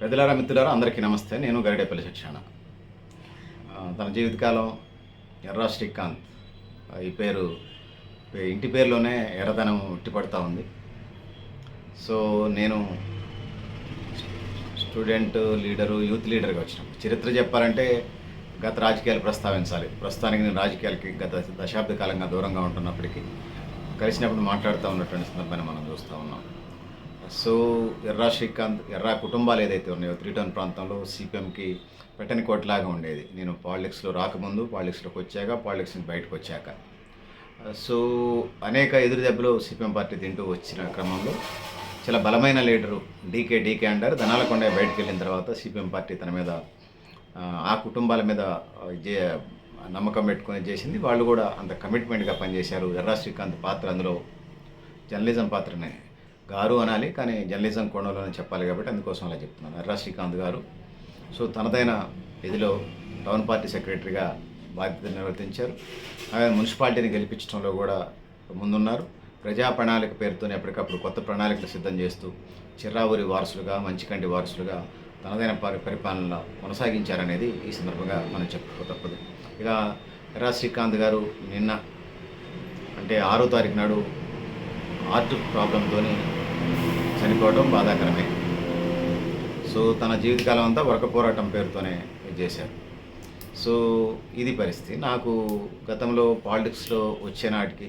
పెద్దలారా మిత్రులారా అందరికీ నమస్తే. నేను గరిడేపల్లి శిక్షణ తన జీవితకాలం ఎర్రా శ్రీకాంత్. ఈ పేరు ఇంటి పేరులోనే ఎర్రదనం ఉట్టిపడతా ఉంది. సో నేను స్టూడెంట్ లీడరు యూత్ లీడర్గా వచ్చినాం. చరిత్ర చెప్పాలంటే గత రాజకీయాలు ప్రస్తావించాలి. ప్రస్తుతానికి నేను రాజకీయాలకి గత దశాబ్ద కాలంగా దూరంగా ఉంటున్నప్పటికీ కలిసినప్పుడు మాట్లాడుతూ ఉన్నటువంటి సందర్భాన్ని మనం చూస్తూ ఉన్నాం. సో ఎర్రా శ్రీకాంత్ ఎర్రా కుటుంబాలు ఏదైతే ఉన్నాయో త్రీ ప్రాంతంలో సిపిఎంకి పెట్టని కోట్లాగా ఉండేది. నేను పాలిటిక్స్లో రాకముందు పాలిటిక్స్లోకి వచ్చాక పాలిటిక్స్ నుంచి బయటకు వచ్చాక. సో అనేక ఎదురు దెబ్బలు సిపిఎం పార్టీ తింటూ వచ్చిన క్రమంలో చాలా బలమైన లీడరు డీకే డీకే అంటారు ధనాలకొండ బయటకు వెళ్ళిన తర్వాత సిపిఎం పార్టీ తన మీద ఆ, కుటుంబాల మీద జే- నమ్మకం పెట్టుకొని చేసింది. వాళ్ళు కూడా అంత కమిట్మెంట్గా పనిచేశారు. ఎర్రా శ్రీకాంత్ పాత్ర అందులో జర్నలిజం పాత్రనే. గారు అనాలి కానీ జర్నలిజం కోణంలోనే చెప్పాలి కాబట్టి అందుకోసం అలా చెప్తున్నాను. ఎర్రా శ్రీకాంత్ గారు. సో తనదైన ఇదిలో టౌన్ పార్టీ సెక్రటరీగా బాధ్యత నిర్వర్తించారు. అలాగే మున్సిపాలిటీని గెలిపించడంలో కూడా ముందున్నారు. ప్రజా ప్రణాళిక పేరుతోనే ఎప్పటికప్పుడు కొత్త ప్రణాళికలు సిద్ధం చేస్తూ చిర్రావూరి వారసులుగా మంచికంటి వారసులుగా తనదైన పరి పరిపాలన కొనసాగించారనేది ఈ సందర్భంగా మనం చెప్పుకో తప్పదు. ఇక ఎర్రా శ్రీకాంత్ గారు నిన్న అంటే ఆరో తారీఖు నాడు హార్ట్ ప్రాబ్లంతో చనిపోవడం బాధాకరమే. సో తన జీవితకాలం అంతా వర్గ పోరాటం పేరుతోనే ఇది చేశారు. సో ఇది పరిస్థితి. నాకు గతంలో పాలిటిక్స్లో వచ్చే నాటికి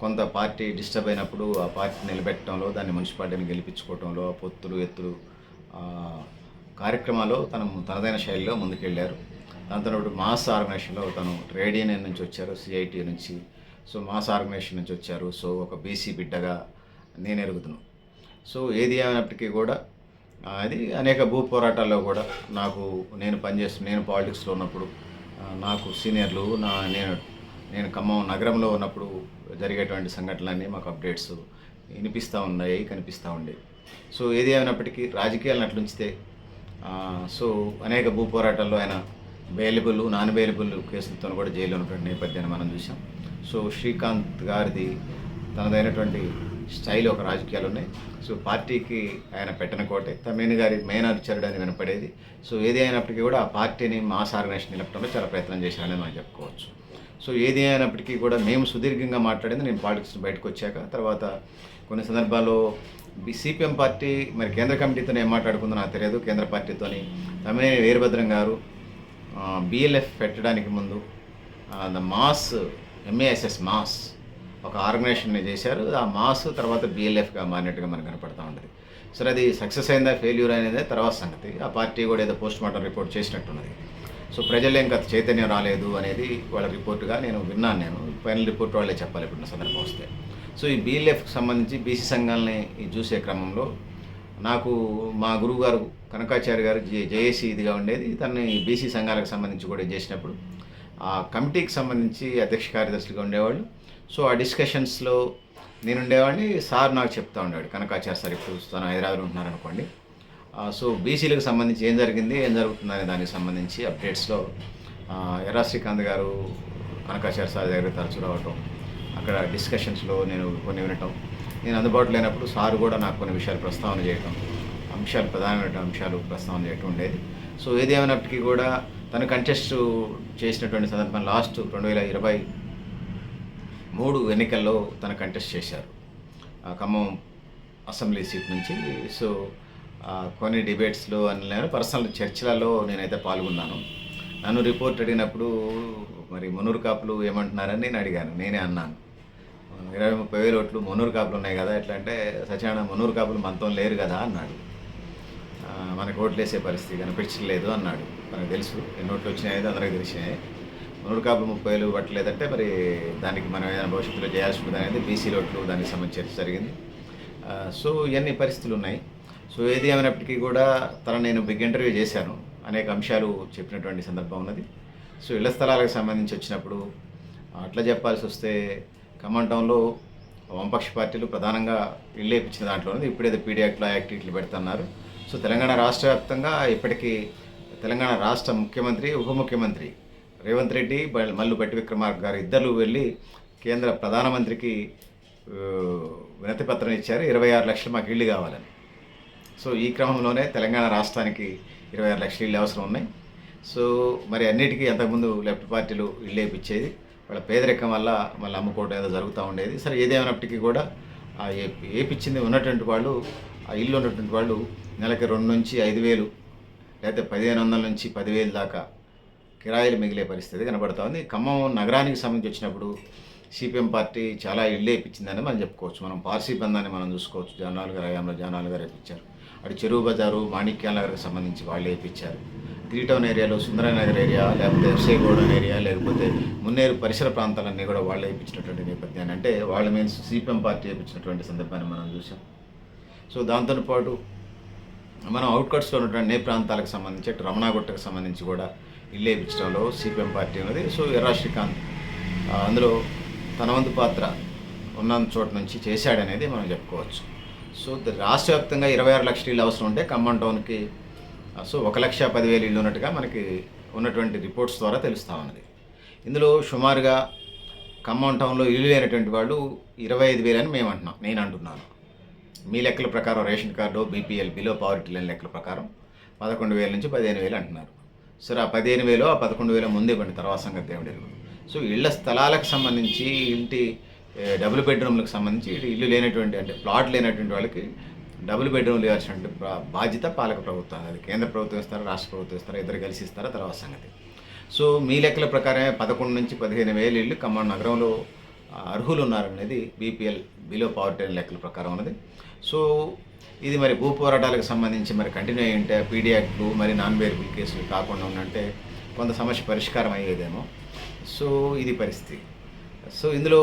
కొంత పార్టీ డిస్టర్బ్ అయినప్పుడు ఆ పార్టీ నిలబెట్టడంలో దాన్ని మున్సిపాలిటీని గెలిపించుకోవడంలో ఆ పొత్తులు ఎత్తులు కార్యక్రమాల్లో తను తనదైన శైలిలో ముందుకెళ్ళారు దాంతో మాస్ ఆర్గనైజేషన్లో తను ట్రేడ్ యూనియన్ నుంచి వచ్చారు సిఐటి నుంచి. సో మాస్ ఆర్గనైజేషన్ నుంచి వచ్చారు. సో ఒక బీసీ బిడ్డగా నేను ఎరుగుతున్నాను సో ఏది అయినప్పటికీ కూడా అది అనేక భూ పోరాటాల్లో కూడా నాకు నేను పనిచేస్తు నేను పాలిటిక్స్లో ఉన్నప్పుడు నాకు సీనియర్లు నా నేను నేను ఖమ్మం నగరంలో ఉన్నప్పుడు జరిగేటువంటి సంఘటనలన్నీ మాకు అప్డేట్స్ వినిపిస్తూ ఉన్నాయి కనిపిస్తూ ఉండేవి. సో ఏది అయినప్పటికీ రాజకీయాలను అట్లుంచితే సో అనేక భూ పోరాటాల్లో ఆయన బెయిలబుల్ నాన్ బెయిలబుల్ కేసులతో కూడా జైల్లో ఉన్నటువంటి నేపథ్యాన్ని మనం చూసాం సో శ్రీకాంత్ గారిది తనదైనటువంటి స్టైల్ ఒక రాజకీయాలు ఉన్నాయి. సో పార్టీకి ఆయన పెట్టిన కోటే. తమేని గారి మెయిన్ అనుచరుడు అని వినపడేది. సో ఏది అయినప్పటికీ కూడా ఆ పార్టీని మాస్ ఆర్గనైజేషన్ నిలపడంలో చాలా ప్రయత్నం చేశారని మనం చెప్పుకోవచ్చు. సో ఏది అయినప్పటికీ కూడా మేము సుదీర్ఘంగా మాట్లాడింది నేను పాలిటిక్స్ బయటకు వచ్చాక. తర్వాత కొన్ని సందర్భాల్లో సిపిఎం పార్టీ మరి కేంద్ర కమిటీతో ఏం మాట్లాడుకుందో నాకు తెలియదు. కేంద్ర పార్టీతోని తమ్మినేని వీరభద్రం గారు బిఎల్ఎఫ్ పెట్టడానికి ముందు the MASS M A S S MASS ఒక ఆర్గనైజేషన్ చేశారు. ఆ మాస్ తర్వాత బిఎల్ఎఫ్గా మారినట్టుగా మనకు కనపడతా ఉంటుంది. సరే అది సక్సెస్ అయిందా ఫెయిల్యూర్ అనేది తర్వాత సంగతి. ఆ పార్టీ కూడా ఏదో పోస్ట్ మార్టం రిపోర్ట్ చేసినట్టున్నది. సో ప్రజలు ఇంకా చైతన్యం రాలేదు అనేది వాళ్ళ రిపోర్టుగా నేను విన్నాను నేను. ఫైనల్ రిపోర్ట్ వాళ్ళే చెప్పాలి ఇప్పుడు సందర్భం వస్తే. సో ఈ బిఎల్ఎఫ్కి సంబంధించి బీసీ సంఘాలని చూసే క్రమంలో నాకు మా గురువు గారు కనకాచార్య గారు జే జేఏసీ ఇదిగా ఉండేది. తనని బీసీ సంఘాలకు సంబంధించి కూడా చేసినప్పుడు ఆ కమిటీకి సంబంధించి అధ్యక్ష కార్యదర్శులుగా ఉండేవాళ్ళు. సో ఆ డిస్కషన్స్లో నేను ఉండేవాడిని. సార్ నాకు చెప్తా ఉండేవాడు కనకాచార్య సార్ ఇప్పుడు చూస్తాను హైదరాబాద్ ఉంటున్నారు అనుకోండి. సో బీసీలకు సంబంధించి ఏం జరిగింది ఏం జరుగుతుందనే దానికి సంబంధించి అప్డేట్స్లో ఆ, ఎర్రా శ్రీకాంత్ గారు కనకాచార్య సార్ దగ్గర తరచు రావటం అక్కడ డిస్కషన్స్లో నేను కొన్ని వినటం నేను అందుబాటులో లేనప్పుడు సార్ కూడా నాకు కొన్ని విషయాలు ప్రస్తావన చేయటం అంశాలు ప్రధానమైన అంశాలు ప్రస్తావన చేయటం ఉండేది. సో ఏది కూడా తను కంటెస్ట్ చేసినటువంటి సందర్భం లాస్ట్ రెండు వేల ఇరవై మూడు ఎన్నికల్లో తన కంటెస్ట్ చేశారు. ఆ ఖమ్మం అసెంబ్లీ సీట్ నుంచి. సో కొన్ని డిబేట్స్లో అని పర్సనల్ చర్చలలో నేనైతే పాల్గొన్నాను. నన్ను రిపోర్ట్ అడిగినప్పుడు మరి మునూరు కాపులు ఏమంటున్నారని నేను అడిగాను. నేనే అన్నాను. ఇరవై ముప్పై వేల ఓట్లు మునూరు కాపులు ఉన్నాయి కదా ఎట్లా అంటే సత్యనారాయణ మునూరు కాపులు మనతో లేరు కదా అన్నాడు. మనకు ఓట్లేసే పరిస్థితి కనిపించలేదు అన్నాడు. మనకు తెలుసు ఎన్ని ఓట్లు వచ్చినాయి అందరికి తెలిసినాయి మనోడు కాపులు ముప్పై వేలు పట్టలేదంటే మరి దానికి మనం ఏదైనా భవిష్యత్తులో చేయాల్సి ఉంటుంది అనేది బీసీ ఓట్లు దానికి సంబంధించి చర్చ జరిగింది సో ఇవన్నీ పరిస్థితులు ఉన్నాయి. సో ఏది ఏమైనప్పటికీ కూడా తన నేను బిగ్ ఇంటర్వ్యూ చేశాను. అనేక అంశాలు చెప్పినటువంటి సందర్భం ఉన్నది. సో ఇళ్ళ స్థలాలకు సంబంధించి వచ్చినప్పుడు అట్లా చెప్పాల్సి వస్తే ఖమ్మం టౌన్లో వామపక్ష పార్టీలు ప్రధానంగా ఇల్లు దాంట్లో ఉంది ఇప్పుడేదో పీడియాక్ట్లో యాక్టివిటీలు పెడుతున్నారు. సో తెలంగాణ రాష్ట్ర వ్యాప్తంగా ఇప్పటికీ తెలంగాణ రాష్ట్ర ముఖ్యమంత్రి ఉప ముఖ్యమంత్రి రేవంత్ రెడ్డి మల్లు బట్టి విక్రమార్క గారు ఇద్దరు వెళ్ళి కేంద్ర ప్రధానమంత్రికి వినతి పత్రం ఇచ్చారు. ఇరవై ఆరు లక్షలు మాకు ఇల్లు కావాలని. సో ఈ క్రమంలోనే తెలంగాణ రాష్ట్రానికి ఇరవై ఆరు లక్షల ఇళ్ళు అవసరం ఉన్నాయి. సో మరి అన్నిటికీ అంతకుముందు లెఫ్ట్ పార్టీలు ఇళ్ళు వేయించేది వాళ్ళ పేదరికం వల్ల మళ్ళీ అమ్ముకోవడం ఏదో జరుగుతూ ఉండేది. సరే ఏదేమైనప్పటికీ కూడా ఆ ఏ ఏపిచ్చింది ఉన్నటువంటి వాళ్ళు ఆ ఇల్లు ఉన్నటువంటి వాళ్ళు నెలకి రెండు నుంచి ఐదు వేలు లేకపోతే పదిహేను వందల నుంచి పదివేలు దాకా కిరాయిలు మిగిలే పరిస్థితి కనబడుతోంది ఖమ్మం నగరానికి సంబంధించి వచ్చినప్పుడు సిపిఎం పార్టీ చాలా ఇళ్ళు వేయించిందని మనం చెప్పుకోవచ్చు. మనం పార్సీ బంధాన్ని మనం చూసుకోవచ్చు. జనాలు గారు హయాంలో జనాలు గారు వేయించారు అటు చెరువు బజారు మాణిక్యాల నగర్కి సంబంధించి వాళ్ళు వేయించారు త్రీ టౌన్ ఏరియాలో సుందరనగర్ ఏరియా లేకపోతే ఎఫ్సైగూడెం ఏరియా లేకపోతే మున్నేరు పరిసర ప్రాంతాలన్నీ కూడా వాళ్ళు వేయించినటువంటి నేపథ్యాన్ని. అంటే వాళ్ళ మీద సిపిఎం పార్టీ వేయించినటువంటి సందర్భాన్ని మనం చూసాం సో దాంతో పాటు మనం అవుట్కట్స్లో ఉన్నటువంటి నే ప్రాంతాలకు సంబంధించి అటు రమణాగుట్టకు సంబంధించి కూడా ఇల్లు వేయించడంలో సిపిఎం పార్టీ ఉన్నది. సో ఎర్రా శ్రీకాంత్ అందులో తన వంతు పాత్ర ఉన్న చోట నుంచి చేశాడనేది మనం చెప్పుకోవచ్చు. సో రాష్ట్రవ్యాప్తంగా రాష్ట్ర వ్యాప్తంగా ఇరవై ఆరు లక్షల ఇల్లు అవసరం ఉంటే ఖమ్మం టౌన్కి సో ఒక లక్ష పదివేలు ఇల్లు ఉన్నట్టుగా మనకి ఉన్నటువంటి రిపోర్ట్స్ ద్వారా తెలుస్తూ ఉన్నది. ఇందులో సుమారుగా ఖమ్మం టౌన్లో ఇల్లు లేనటువంటి వాళ్ళు ఇరవై ఐదు వేలని మేము అంటున్నాం నేను అంటున్నాను. మీ లెక్కల ప్రకారం ration card BPL below poverty line లెక్కల ప్రకారం పదకొండు వేల నుంచి పదిహేను వేలు అంటున్నారు. సరే ఆ పదిహేను వేలు ఆ పదకొండు వేల ముందే ఇవ్వండి తర్వాత సంగతి దేవుడి సో ఇళ్ళ స్థలాలకు సంబంధించి ఇంటి డబుల్ బెడ్రూమ్లకు సంబంధించి ఇటు ఇల్లు లేనటువంటి అంటే ప్లాట్ లేనటువంటి వాళ్ళకి డబుల్ బెడ్రూమ్లు ఇవ్వాల్సినటువంటి బాధ్యత పాలక ప్రభుత్వం. అది కేంద్ర ప్రభుత్వం ఇస్తారా రాష్ట్ర ప్రభుత్వం ఇస్తారా ఇద్దరు కలిసి ఇస్తారా తర్వాత సంగతి. సో మీ లెక్కల ప్రకారమే పదకొండు నుంచి పదిహేను వేలు ఇళ్ళు ఖమ్మం నగరంలో అర్హులు ఉన్నారనేది బీపీఎల్ బిలో పవర్టీ లెక్కల ప్రకారం ఉన్నది. సో ఇది మరి భూ పోరాటాలకు సంబంధించి మరి కంటిన్యూ అయ్యి ఉంటే పీడీ యాక్ట్లు మరి నాన్ వేరియబుల్ కేసులు కాకుండా ఉందంటే కొంత సమస్య పరిష్కారం అయ్యేదేమో. సో ఇది పరిస్థితి. సో ఇందులో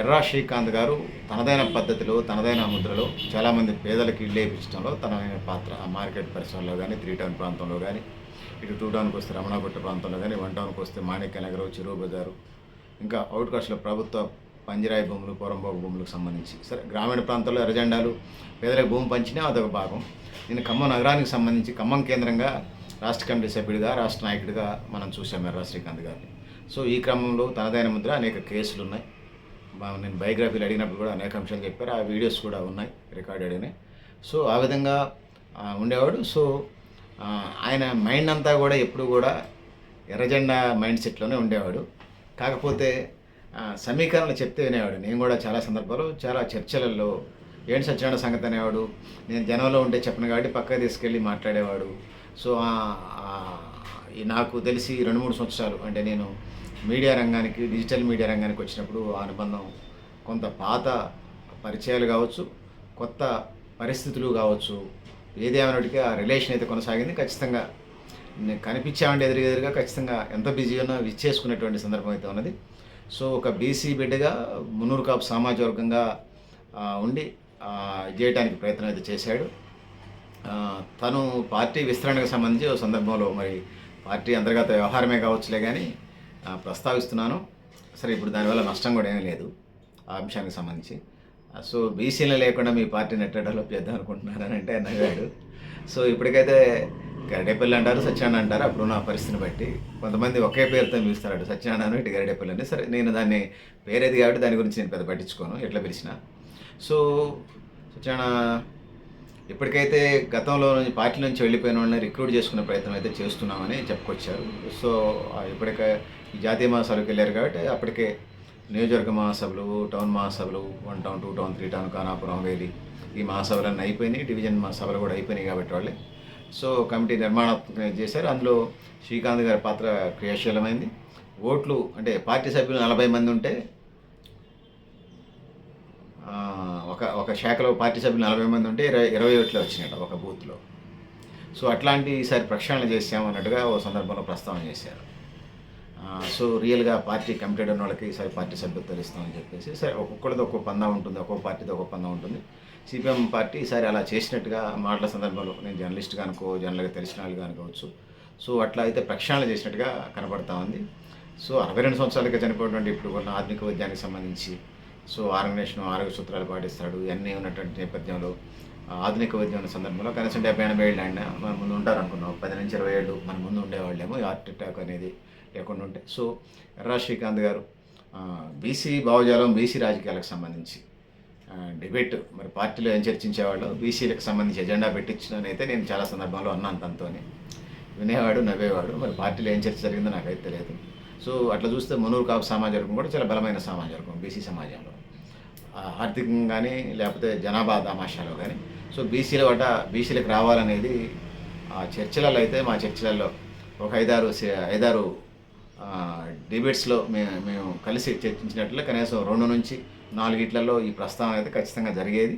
ఎర్రా శ్రీకాంత్ గారు తనదైన పద్ధతిలో తనదైన ముద్రలో చాలామంది పేదలకు ఇళ్ళు వేయించడంలో తనదైన పాత్ర మార్కెట్ పరిసరాల్లో కానీ త్రీ టౌన్ ప్రాంతంలో కానీ ఇటు టూ టౌన్కి వస్తే రమణాగుట్ట ప్రాంతంలో కానీ వన్ టౌన్కి వస్తే మాణిక్య నగరం చెరువు బజారు ఇంకా అవుట్ కాస్ట్లో ప్రభుత్వ పంజరాయి భూములు పొరంబోగు భూములకు సంబంధించి. సరే గ్రామీణ ప్రాంతాల్లో ఎర్రజెండాలు పేదలకు భూమి పంచినా అదొక భాగం. నేను ఖమ్మం నగరానికి సంబంధించి ఖమ్మం కేంద్రంగా రాష్ట్ర కమిటీ సభ్యుడిగా రాష్ట్ర నాయకుడిగా మనం చూసాం ఎర్రా శ్రీకాంత్ గారిని. సో ఈ క్రమంలో తనదైన ముద్ర అనేక కేసులు ఉన్నాయి. బా- నేను బయోగ్రఫీలు అడిగినప్పుడు కూడా అనేక అంశాలు చెప్పారు. ఆ వీడియోస్ కూడా ఉన్నాయి రికార్డెడ్ అని సో ఆ విధంగా ఉండేవాడు. సో ఆయన మైండ్ అంతా కూడా ఎప్పుడు కూడా ఎర్రజెండా మైండ్ సెట్లోనే ఉండేవాడు. కాకపోతే ఆ, సమీకరణలు చెప్తే వినేవాడు. నేను కూడా చాలా సందర్భాలు చాలా చర్చలలో ఏంటి సత్యనారాయణ సంగతి అనేవాడు నేను జనంలో ఉంటే చెప్పను కాబట్టి పక్కకు తీసుకెళ్ళి మాట్లాడేవాడు. సో ఈ నాకు తెలిసి రెండు మూడు సంవత్సరాలు అంటే నేను మీడియా రంగానికి డిజిటల్ మీడియా రంగానికి వచ్చినప్పుడు ఆ అనుబంధం కొంత పాత పరిచయాలు కావచ్చు కొత్త పరిస్థితులు కావచ్చు ఏదేమైనటికీ ఆ రిలేషన్ అయితే కొనసాగింది. ఖచ్చితంగా కనిపించామంటే ఎదురుగా ఖచ్చితంగా ఎంత బిజీ ఉన్నా విచ్చేసుకునేటువంటి సందర్భం అయితే ఉన్నది. సో ఒక బీసీ బిడ్డగా మునూరు కాపు సామాజిక వర్గంగా ఉండి చేయడానికి ప్రయత్నం అయితే చేశాడు. తను పార్టీ విస్తరణకు సంబంధించి ఓ సందర్భంలో మరి పార్టీ అంతర్గత వ్యవహారమే కావచ్చులే కానీ ప్రస్తావిస్తున్నాను. సరే ఇప్పుడు దానివల్ల నష్టం కూడా ఏమీ లేదు ఆ అంశానికి సంబంధించి. సో బీసీలు లేకుండా మీ పార్టీని ఎట్లా డెవలప్ చేద్దాం అనుకుంటున్నారని అంటే నవ్వాడు. సో ఇప్పటికైతే గరిడేపల్లి అంటారు సత్యనారాయణ అంటారు. అప్పుడు నా పరిస్థితిని బట్టి కొంతమంది ఒకే పేరుతో పిలుస్తారు అటు సత్యనారాయణ ఇటు గరిడేపల్లి అని. సరే నేను దాన్ని పేరేది కాబట్టి దాని గురించి నేను పెద్ద పట్టించుకోను ఎట్లా పిలిచినా. సో సత్యనారాయణ ఇప్పటికైతే గతంలో నుంచి పార్టీ నుంచి వెళ్ళిపోయిన వాళ్ళని రిక్రూట్ చేసుకునే ప్రయత్నం అయితే చేస్తున్నామని చెప్పుకొచ్చారు. సో ఇప్పటికే జాతీయ మహాసభలకు వెళ్ళారు కాబట్టి అప్పటికే నియోజకవర్గ మహాసభలు టౌన్ మహాసభలు one town two town three town Kanapuram వేలి ఈ మహాసభలన్నీ అయిపోయినాయి డివిజన్ మహాసభలు కూడా అయిపోయినాయి కాబట్టి వాళ్ళే. సో కమిటీ నిర్మాణాత్మకంగా చేశారు. అందులో శ్రీకాంత్ గారి పాత్ర క్రియాశీలమైంది. ఓట్లు అంటే పార్టీ సభ్యులు నలభై మంది ఉంటే ఒక ఒక శాఖలో పార్టీ సభ్యులు నలభై మంది ఉంటే ఇరవై ఇరవై ఓట్లు వచ్చినట్టు ఒక బూత్లో. సో అట్లాంటి ఈసారి ప్రక్షాళన చేసామన్నట్టుగా ఓ సందర్భంలో ప్రస్తావన చేశారు. సో రియల్గా పార్టీ కమిటెడ్ ఉన్న వాళ్ళకి ఈసారి పార్టీ సభ్యత్వాలు ఇస్తామని చెప్పేసి సరే ఒక్కొక్కరిది ఒక్కొక్క పందా ఉంటుంది ఒక్కొక్క పార్టీది ఒక్కొక్క పందా ఉంటుంది. సిపిఎం పార్టీ ఈసారి అలా చేసినట్టుగా మాటల సందర్భంలో నేను జర్నలిస్ట్గా అనుకో జర్నల్గా తెలిసిన వాళ్ళు అనుకోవచ్చు సో అట్లా అయితే ప్రక్షాళన చేసినట్టుగా కనబడతా ఉంది. సో అరవై రెండు సంవత్సరాలకి చనిపోయినటువంటి ఇప్పుడు ఉన్న ఆధునిక వైద్యానికి సంబంధించి సో ఆర్గనైజేషన్ ఆరోగ్య సూత్రాలు పాటిస్తాడు ఇవన్నీ ఉన్నటువంటి నేపథ్యంలో ఆధునిక వైద్యం ఉన్న సందర్భంలో కనీసం డెబ్బై ఎనభై ఏళ్ళు అయినా మన ముందు ఉంటారు అనుకున్నాం పది నుంచి ఇరవై ఏళ్ళు మన ముందు ఉండేవాళ్ళేమో హార్ట్ అటాక్ అనేది లేకుండా ఉంటే. సో ఎర్రా శ్రీకాంత్ గారు బీసీ భావజాలం బీసీ రాజకీయాలకు సంబంధించి డిబేట్ మరి పార్టీలో ఏం చర్చించేవాళ్ళు బీసీలకు సంబంధించి ఎజెండా పెట్టించినైతే నేను చాలా సందర్భాల్లో అన్నాను తనతో వినేవాడు నవ్వేవాడు మరి పార్టీలో ఏం చర్చ జరిగిందో నాకైతే తెలియదు. సో అట్లా చూస్తే మునూరు కాపు సమాజం కూడా చాలా బలమైన సమాజం బీసీ సమాజంలో. ఆర్థికంగా కానీ లేకపోతే జనాభా తమాషాలో కానీ సో బీసీల వాట బీసీలకు రావాలనేది ఆ చర్చలలో అయితే మా చర్చలలో ఒక ఐదారు ఐదారు డిబేట్స్లో మేము మేము కలిసి చర్చించినట్లే కనీసం రెండు నుంచి నాలుగిట్లలో ఈ ప్రస్తావన అయితే ఖచ్చితంగా జరిగేది.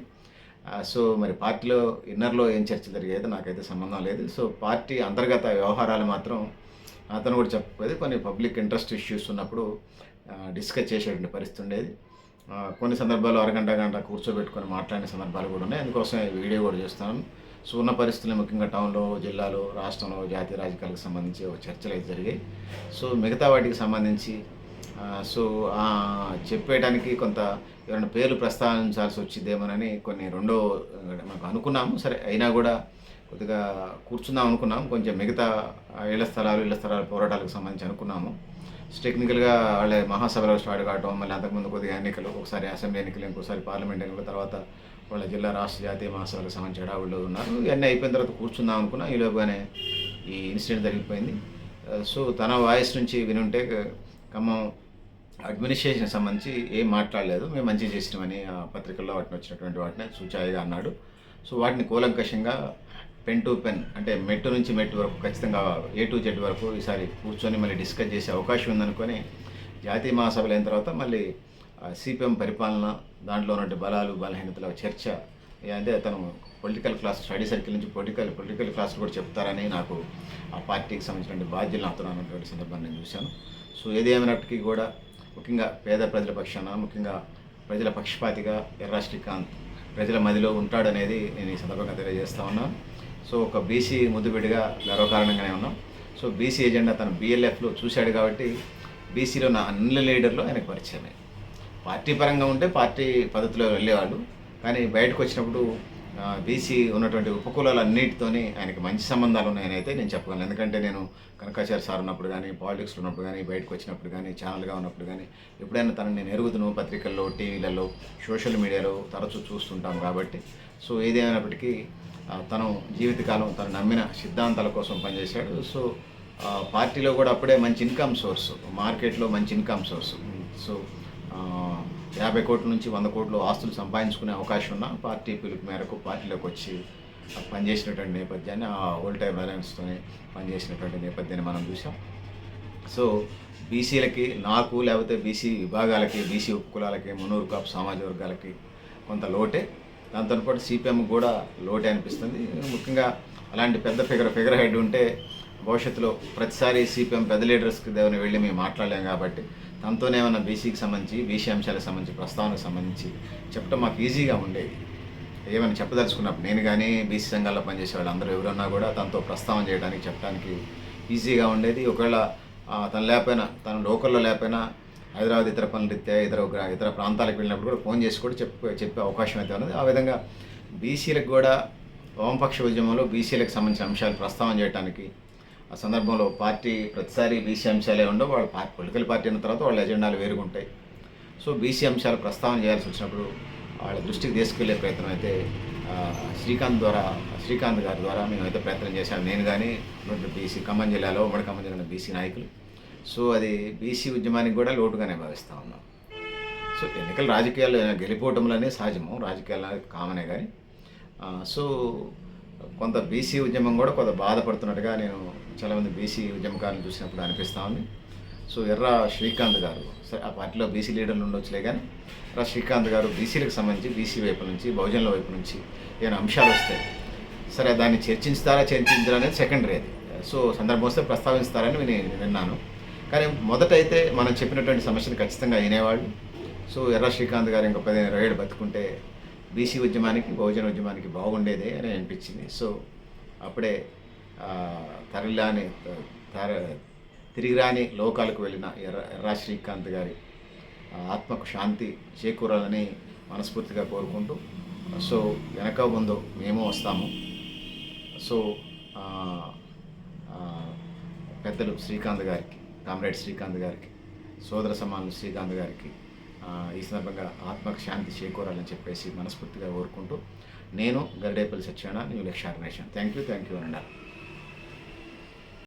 సో మరి పార్టీలో ఇన్నర్లో ఏం చర్చ జరిగేది నాకైతే సంబంధం లేదు. సో పార్టీ అంతర్గత వ్యవహారాలు మాత్రం అతను కూడా చెప్పేది కొన్ని పబ్లిక్ ఇంట్రెస్ట్ ఇష్యూస్ ఉన్నప్పుడు డిస్కస్ చేసేటువంటి పరిస్థితి ఉండేది. కొన్ని సందర్భాల్లో అరగంట గంట కూర్చోబెట్టుకొని మాట్లాడిన సందర్భాలు కూడా ఉన్నాయి. అందుకోసం వీడియో కూడా చేస్తాను సో ఉన్న పరిస్థితులు ముఖ్యంగా టౌన్లో జిల్లాలో రాష్ట్రంలో జాతీయ రాజకీయాలకు సంబంధించి ఒక చర్చలు అయితే జరిగాయి. సో మిగతా వాటికి సంబంధించి సో చెప్పేయడానికి కొంత ఎవరైనా పేర్లు ప్రస్తావించాల్సి వచ్చిందేమోనని కొన్ని రెండో మనకు అనుకున్నాము. సరే అయినా కూడా కొద్దిగా కూర్చుందాం అనుకున్నాం కొంచెం మిగతా ఇళ్ళ స్థలాలు ఇళ్ళ స్థలాల పోరాటాలకు సంబంధించి అనుకున్నాము. టెక్నికల్గా వాళ్ళ మహాసభలో స్టార్ట్ కావడం మళ్ళీ అంతకుముందు కొద్దిగా ఎన్నికలు ఒకసారి అసెంబ్లీ ఎన్నికలు ఇంకోసారి పార్లమెంట్ ఎన్నికలు తర్వాత వాళ్ళ జిల్లా రాష్ట్ర జాతీయ మహాసభలకు సంబంధించి హడావుల్లో ఉన్నారు. ఇవన్నీ అయిపోయిన తర్వాత కూర్చుందాం అనుకున్నా ఈలోగానే ఈ ఇన్సిడెంట్ జరిగిపోయింది. సో తన వాయిస్ నుంచి వినుంటే ఖమ్మం అడ్మినిస్ట్రేషన్ సంబంధించి ఏం మాట్లాడలేదు. మేము మంచి చేసినామని ఆ పత్రికల్లో వాటిని వచ్చినటువంటి వాటిని సూచాయిగా అన్నాడు. సో వాటిని కూలంకషంగా పెన్ టు పెన్ అంటే మెట్టు నుంచి మెట్టు వరకు ఖచ్చితంగా ఏ టు జెడ్ వరకు ఈసారి కూర్చొని మళ్ళీ డిస్కస్ చేసే అవకాశం ఉందనుకొని జాతీయ మహాసభలు అయిన తర్వాత మళ్ళీ సిపిఎం పరిపాలన దాంట్లో ఉన్నటువంటి బలాలు బలహీనతల చర్చ అంటే తను పొలిటికల్ క్లాస్ స్టడీ సర్కిల్ నుంచి పొలిటికల్ పొలిటికల్ క్లాస్ కూడా చెప్తారని నాకు ఆ పార్టీకి సంబంధించినటువంటి బాధ్యతలు అతను అన్నటువంటి సందర్భాన్ని నేను చూశాను. సో ఏది కూడా ముఖ్యంగా పేద ప్రజల పక్షాన ముఖ్యంగా ప్రజల పక్షపాతిగా ఎర్రా శ్రీకాంత్ ప్రజల మదిలో ఉంటాడనేది నేను ఈ సందర్భంగా తెలియజేస్తా ఉన్నాను సో ఒక బీసీ ముద్దుబిడ్డగా గర్వకారణంగానే ఉన్నాం. సో బీసీ ఎజెండా తను బీఎల్ఎఫ్లో చూశాడు కాబట్టి బీసీలో నా అన్ని లీడర్లు ఆయనకు పరిచయమే. పార్టీ పరంగా ఉంటే పార్టీ పద్ధతిలో వెళ్ళేవాళ్ళు. కానీ బయటకు వచ్చినప్పుడు బీసీ ఉన్నటువంటి ఉపకులాలన్నిటితోని ఆయనకి మంచి సంబంధాలు ఉన్నాయని అయితే నేను చెప్పగలను. ఎందుకంటే నేను కనకాచార్య సార్ ఉన్నప్పుడు కానీ పాలిటిక్స్లో ఉన్నప్పుడు కానీ బయటకు వచ్చినప్పుడు కానీ ఛానల్గా ఉన్నప్పుడు కానీ ఎప్పుడైనా తనని నేను ఎరుగుతును పత్రికల్లో టీవీలలో సోషల్ మీడియాలో తరచూ చూస్తుంటాం కాబట్టి. సో ఏదేమైనప్పటికీ తను జీవితకాలం తను నమ్మిన సిద్ధాంతాల కోసం పనిచేశాడు. సో పార్టీలో కూడా అప్పుడే మంచి ఇన్కమ్ సోర్స్ మార్కెట్లో మంచి ఇన్కమ్ సోర్స్ సో యాభై కోట్ల నుంచి వంద కోట్లు ఆస్తులు సంపాదించుకునే అవకాశం ఉన్న పార్టీ పిలుపు మేరకు పార్టీలోకి వచ్చి పనిచేసినటువంటి నేపథ్యాన్ని ఆ ఓల్డ్ టైమ్ అలయన్స్తోనే పనిచేసినటువంటి నేపథ్యాన్ని మనం చూసాం. సో బీసీలకి నాకు లేకపోతే బీసీ విభాగాలకి బీసీ ఉపకులాలకి మునూరు కాపు సామాజిక వర్గాలకి కొంత లోటే. దాంతో పాటు సిపిఎం కూడా లోటే అనిపిస్తుంది. ముఖ్యంగా అలాంటి పెద్ద ఫిగర్ ఫిగర్ హెడ్ ఉంటే భవిష్యత్తులో ప్రతిసారి సిపిఎం పెద్ద లీడర్స్కి దేవుని వెళ్ళి మేము మాట్లాడలేం కాబట్టి తనతోనే ఏమన్నా బీసీకి సంబంధించి బీసీ అంశాలకు సంబంధించి ప్రస్తావనకు సంబంధించి చెప్పడం మాకు ఈజీగా ఉండేది. ఏమైనా చెప్పదలుచుకున్నప్పుడు నేను కానీ బీసీ సంఘాల్లో పనిచేసే వాళ్ళు అందరూ ఎవరన్నా కూడా తనతో ప్రస్తావన చేయడానికి చెప్పడానికి ఈజీగా ఉండేది. ఒకవేళ తను లేకపోయినా తను లోకల్లో లేకపోయినా హైదరాబాద్ ఇతర పనులు రీత్యా ఇతర ఇతర ప్రాంతాలకు వెళ్ళినప్పుడు కూడా ఫోన్ చేసి కూడా చెప్పే చెప్పే అవకాశం అయితే ఉన్నది. ఆ విధంగా బీసీలకు కూడా వామపక్ష ఉద్యమంలో బీసీలకు సంబంధించిన అంశాలు ప్రస్తావన చేయడానికి ఆ సందర్భంలో పార్టీ ప్రతిసారి బీసీ అంశాలే ఉండవు వాళ్ళ పార్టీ పొలిటికల్ పార్టీ అయిన తర్వాత వాళ్ళ ఎజెండాలు వేరుగుంటాయి. సో బీసీ అంశాలు ప్రస్తావన చేయాల్సి వచ్చినప్పుడు వాళ్ళ దృష్టికి తీసుకెళ్ళే ప్రయత్నం అయితే శ్రీకాంత్ ద్వారా శ్రీకాంత్ గారి ద్వారా మేమైతే ప్రయత్నం చేశాను నేను కానీ బీసీ ఖమ్మం జిల్లాలో ఉమ్మడి ఖమ్మం జిల్లా బీసీ నాయకులు. సో అది బీసీ ఉద్యమానికి కూడా లోటుగానే భావిస్తూ ఉన్నాం. సో ఎన్నికల రాజకీయాలు గెలిపోవటంలోనే సహజము రాజకీయాలు కామనే కానీ సో కొంత బీసీ ఉద్యమం కూడా కొంత బాధపడుతున్నట్టుగా నేను చాలామంది బీసీ ఉద్యమకారులు చూసినప్పుడు అనిపిస్తూ ఉంది. సో ఎర్ర శ్రీకాంత్ గారు సరే ఆ పార్టీలో బీసీ లీడర్లు ఉండొచ్చులే కానీ ఎర్ర శ్రీకాంత్ గారు బీసీలకు సంబంధించి బీసీ వైపు నుంచి బహుజనుల వైపు నుంచి ఏమైనా అంశాలు వస్తాయి సరే దాన్ని చర్చించుతారా చర్చించరా అనేది సెకండరీ అది. సో సందర్భం వస్తే ప్రస్తావిస్తారని నేను విన్నాను. కానీ మొదట అయితే మనం చెప్పినటువంటి సమస్యను ఖచ్చితంగా వినేవాళ్ళు. సో ఎర్ర శ్రీకాంత్ గారు ఇంకొక పదిహేను ఇరవై ఏడు బతుకుంటే బీసీ ఉద్యమానికి బహుజన ఉద్యమానికి బాగుండేదే అని అనిపించింది. సో అప్పుడే తరలిరాని తర తిరిగిరాని లోకాలకు వెళ్ళిన ఎర్ర ఎర్రా శ్రీకాంత్ గారి ఆత్మకు శాంతి చేకూరాలని మనస్ఫూర్తిగా కోరుకుంటూ సో వెనక ముందు మేము వస్తాము. సో పెద్దలు శ్రీకాంత్ గారికి కామ్రేడ్ శ్రీకాంత్ గారికి సోదర సమానులు శ్రీకాంత్ గారికి ఈ సందర్భంగా ఆత్మకు శాంతి చేకూరాలని చెప్పేసి మనస్ఫూర్తిగా కోరుకుంటూ నేను Garidepalli Satyanarayana new లక్షార్ nation. Thank you thank you అన్నారు